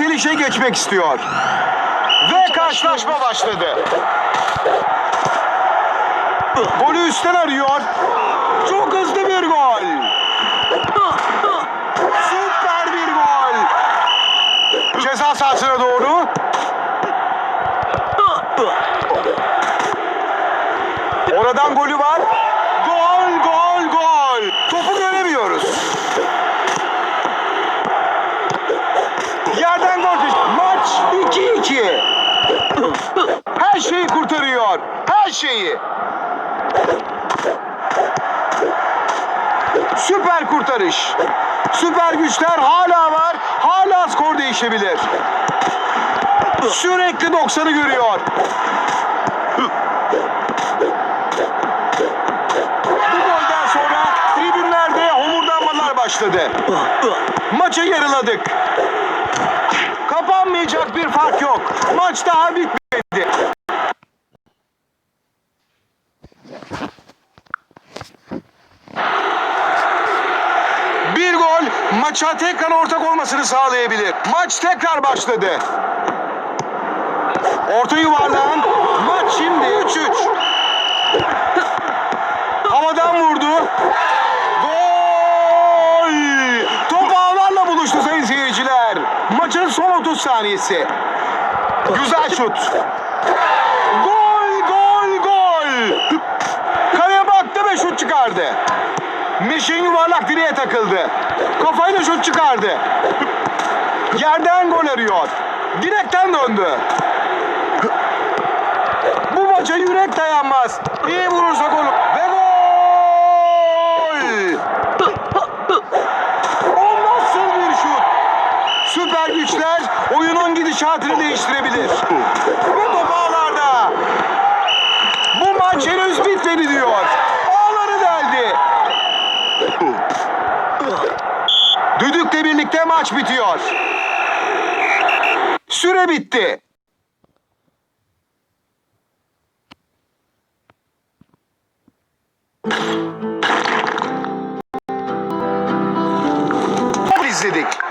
yükselişe geçmek istiyor. Ve karşılaşma başladı. Golü üstten arıyor. Çok hızlı bir gol. Süper bir gol. Ceza sahasına doğru. Oradan golü var. Gol, gol, gol. Topu göremiyoruz. 2-2. Her şeyi kurtarıyor. Her şeyi. Süper kurtarış. Süper güçler hala var. Hala skor değişebilir. Sürekli 90'ı görüyor. Bu golden sonra tribünlerde homurdanmalar başladı. Maçı yarıladık. Kapanmayacak bir fark yok. Maç daha bitmedi. Bir gol maça tekrar ortak olmasını sağlayabilir. Maç tekrar başladı. Orta yuvarlan. Maç şimdi 3-3. Havadan vurdu. Gol! Top ağlarla buluştu sayın seyirciler. Maçın son 30 saniyesi. Güzel şut. Gol, gol, gol. Kaleye baktı ve şut çıkardı. Mişin yuvarlak direğe takıldı. Kafayla şut çıkardı. Yerden gol arıyor. Direkten döndü. Bu maça yürek dayanmaz. İyi vurursa gol. Ve gol! O nasıl bir şut? Süper güçler oyunun gidişatını değiştirebilir. Ve top ağlarda. Bu maç henüz bitmedi diyor. Ağları deldi. Düdükle birlikte maç bitiyor. Süre bitti. İzledik.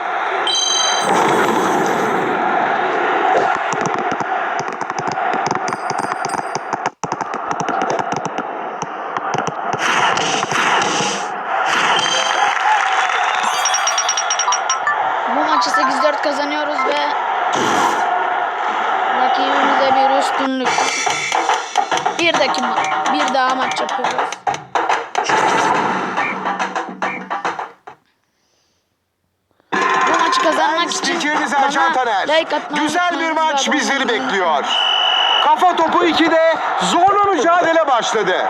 Üstünlük. Bir daki ma- bir daha maç yapıyoruz. Bu maçı kazanmak için Spikeriniz Ercan Taner. like atmayı Güzel bir maç abone bizleri olmayı bekliyor. Kafa topu 2'de zorlu mücadele başladı.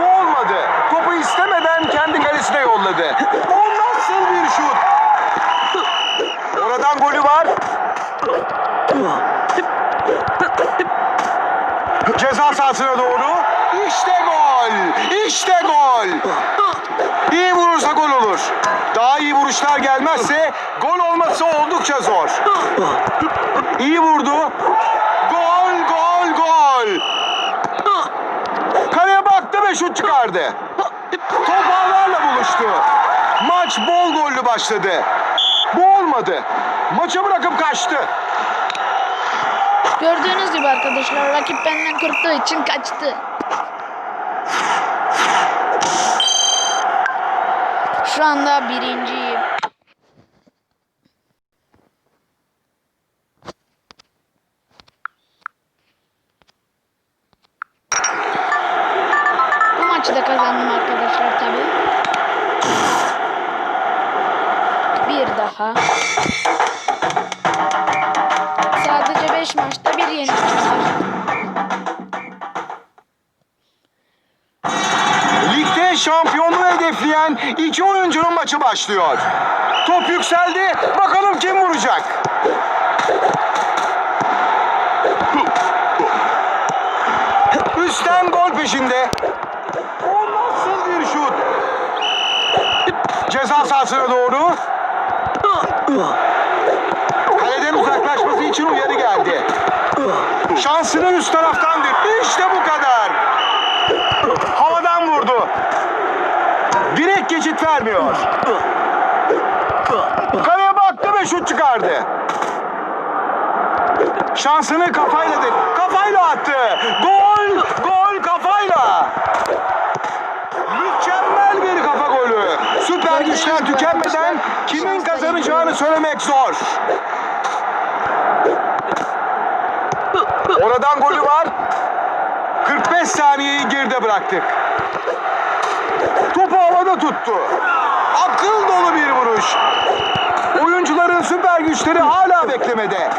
Bu olmadı. Topu istemeden kendi kalesine yolladı. O nasıl bir şut? Oradan golü var. Ceza sahasına doğru. İşte gol. İşte gol. İyi vurursa gol olur. Daha iyi vuruşlar gelmezse gol olması oldukça zor. İyi vurdu. Gol, gol, gol. Kaleye baktı ve şut çıkardı. Top ağlarla buluştu. Maç bol gollü başladı. Bu olmadı. Maçı bırakıp kaçtı. Gördüğünüz gibi arkadaşlar rakip benden korktuğu için kaçtı. Şu anda birinciyim. Bu maçı da kazandım arkadaşlar tabi. Bir daha. Sadece 5 maçta bir yenilgi var. Ligde şampiyonluğu hedefleyen iki oyuncunun maçı başlıyor. Top yükseldi. Bakalım kim vuracak? Üstten gol peşinde. O nasıl bir şut? Ceza sahasına doğru. Kaleden uzaklaşması için uyarı geldi. Şansını üst taraftan dip. İşte bu kadar. Havadan vurdu. Direkt geçit vermiyor. Kaleye baktı ve şut çıkardı. Şansını kafayla de kafayla attı. Gol! Gol kafayla. Mükemmel bir kafa golü. Süper güçler tükenmeden kimin kazanacağını söylemek zor. Oradan golü var. 45 saniyeyi geride bıraktık. Topu havada tuttu. Akıl dolu bir vuruş. Oyuncuların süper güçleri hala beklemede.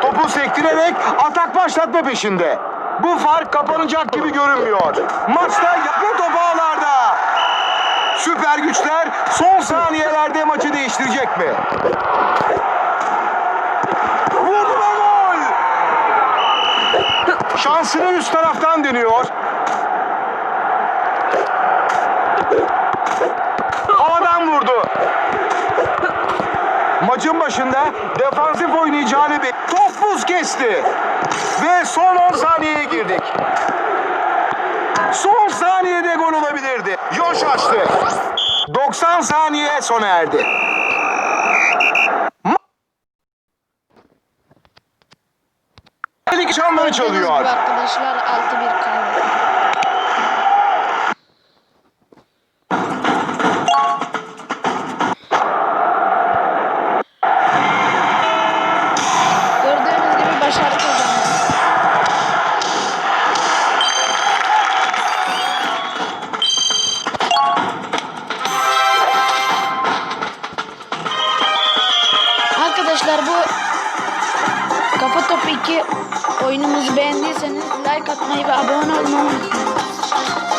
Topu sektirerek atak başlatma peşinde. Bu fark kapanacak gibi görünmüyor. Maçta topu ağlarda. Süper güçler son saniyelerde maçı değiştirecek mi? Vurdu ve gol! Şansını üst taraftan deniyor. Havadan vurdu. Maçın başında defansif oynayacağını bir top buz kesti. Ve son 10 saniyeye girdik. Son saniyede gol olabilirdi. Yoş açtı. 90 saniye sona erdi. Ma- Lig çanları çalıyor. arkadaşlar 6-1 kaybetti. Topu 2 oyunumuzu beğendiyseniz like atmayı ve abone olmayı unutmayın.